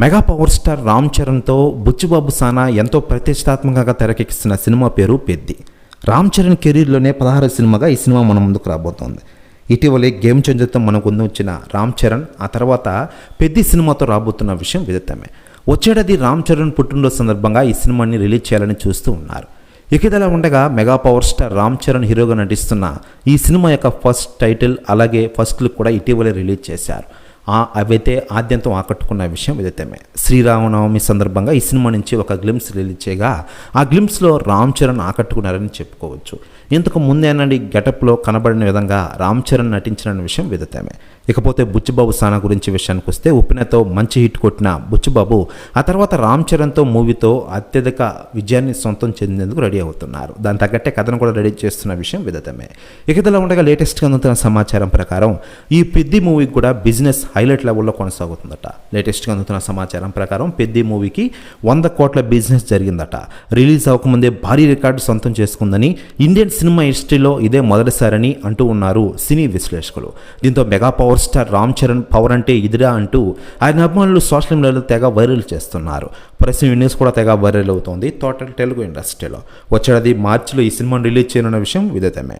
Mega power star Ram చరణ్తో బుచ్చిబాబు సానా ఎంతో ప్రతిష్టాత్మకంగా తెరకెక్కిస్తున్న సినిమా పేరు పెద్ది. రామ్ చరణ్ కెరీర్లోనే పదహారు సినిమాగా ఈ సినిమా మన ముందుకు రాబోతోంది. ఇటీవలే గేమ్ చేంజర్తో మనకు వచ్చిన రామ్ చరణ్ ఆ తర్వాత పెద్ది సినిమాతో రాబోతున్న విషయం విదితమే. వచ్చేటది రామ్ చరణ్ పుట్టినరోజు సందర్భంగా ఈ సినిమాని రిలీజ్ చేయాలని చూస్తూ ఉన్నారు. ఇకదలా ఉండగా mega power star Ram Charan హీరోగా నటిస్తున్న ఈ సినిమా యొక్క ఫస్ట్ టైటిల్ అలాగే ఫస్ట్ లుక్ కూడా ఇటీవలే రిలీజ్ చేశారు. అవైతే ఆద్యంతం ఆకట్టుకున్న విషయం విదితమే శ్రీరామనవమి సందర్భంగా ఈ సినిమా నుంచి ఒక గ్లిమ్స్ రిలీజ్ చేయగా ఆ గ్లిమ్స్లో రామ్ చరణ్ ఆకట్టుకున్నారని చెప్పుకోవచ్చు. ఇంతకు ముందేనండి గెటప్లో కనబడిన విధంగా రామ్ చరణ్ నటించిన విషయం విదితమే ఇకపోతే బుచ్చిబాబు సానా గురించి విషయానికి వస్తే ఉప్పినతో మంచి హిట్ కొట్టిన బుచ్చిబాబు ఆ తర్వాత రామ్ చరణ్తో మూవీతో అత్యధిక విజయాన్ని సొంతం చెందేందుకు రెడీ అవుతున్నారు. దాని తగ్గట్టే కథను కూడా రెడీ చేస్తున్న విషయం విదితమే. ఇక ఉండగా లేటెస్ట్గా అందుతున్న సమాచారం ప్రకారం ఈ పెద్ది మూవీకి కూడా బిజినెస్ హైలైట్ లెవెల్లో కొనసాగుతుందట. లేటెస్ట్గా అందుతున్న సమాచారం ప్రకారం పెద్ది మూవీకి వంద కోట్ల బిజినెస్ జరిగిందట. రిలీజ్ అవ్వకముందే భారీ రికార్డు సొంతం చేసుకుందని ఇండియన్ సినిమా హిస్టరీలో ఇదే మొదటిసారని అంటూ ఉన్నారు సినీ విశ్లేషకులు. దీంతో mega power star Ram Charan power అంటే ఇదిరా అంటూ ఆయన అభిమానులు సోషల్ మీడియాలో తెగ వైరల్ చేస్తున్నారు. ప్రస్తుతం న్యూస్ కూడా తెగ వైరల్ అవుతుంది. టోటల్ తెలుగు ఇండస్ట్రీలో వచ్చేది మార్చిలో ఈ సినిమాను రిలీజ్ చేయనున్న విషయం విదితమే.